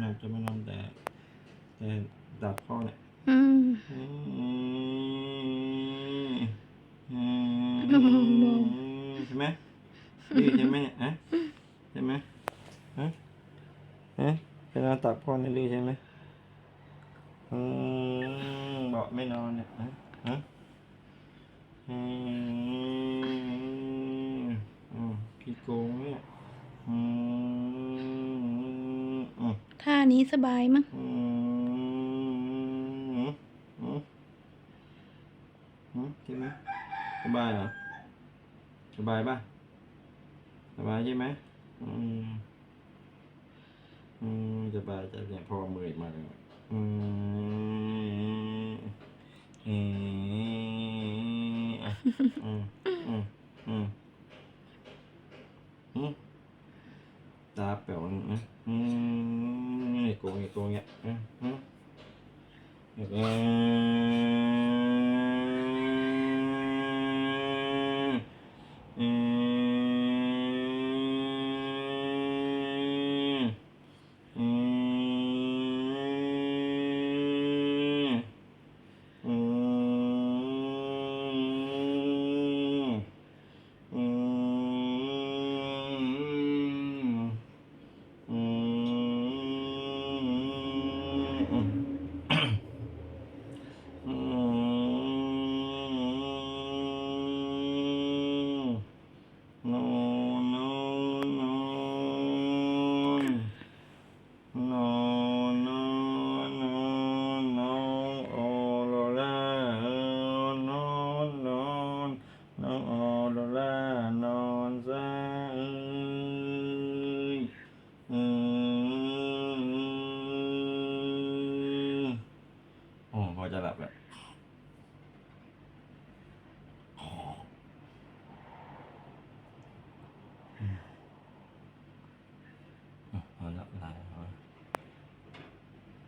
น่าจะไม่นอนแต่แต่ดับพ่อเนี่ยอืมอืมอืมองมใช่ไหมดื้อใช่ไหมเนี่ยฮะใช่ไหมฮะฮะจะนอนตักพ่อในดื้อใช่ไหมอืมเบาะไม่นอนเนี่ยฮะฮะอืมอืมขี้โกงเนี่ยอืมอืม ท่านี้สบายมั้งอืมอืมอืมใช่ไหมสบายเหรอ สบายป่ะ สบายใช่ไหมอืม อืมสบายใจเนี่ยพอมือมาเลยอืมอืมอะอืมอืมอืมอืมตาเป๋วอืม อืมไอ้